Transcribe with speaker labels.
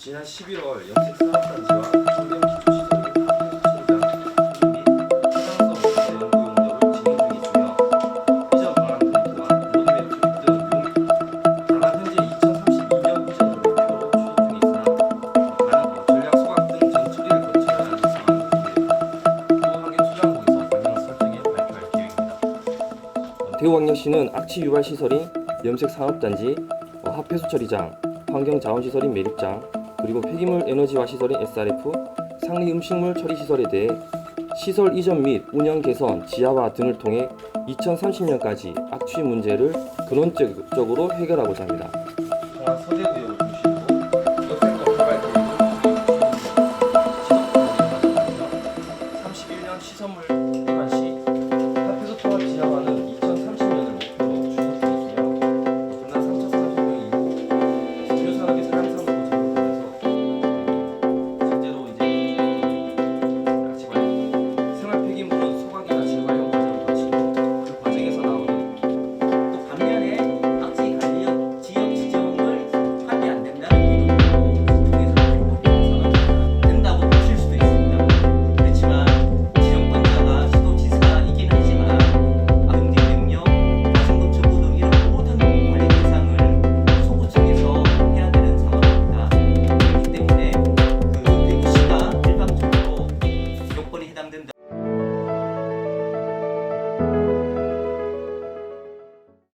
Speaker 1: 지난 11월 연식산업단지와 환경기술시설의 합해수천장 및 해상서 연구 용도를 진행 중이시며 이전 방안 로드맵 조립 등 용- 다만 현재 2032년 비전을 목표로 추진 중에 있으나 다른 전략 소각 등 전 처리를 거쳐야 하는 상황입니다.
Speaker 2: 환경수장국에서 방향 설정에 발표할 계획입니다.
Speaker 3: 대우광역시는 악취 유발 시설인 염색 산업단지, 어, 합폐수 처리장, 환경자원시설인 매립장, 그리고 폐기물 에너지화 시설인 SRF, 상리 음식물 처리 시설에 대해 시설 이전 및 운영 개선, 지하화 등을 통해 2030년까지 악취 문제를 근원적으로 해결하고자 합니다.
Speaker 1: 시선물 기관 시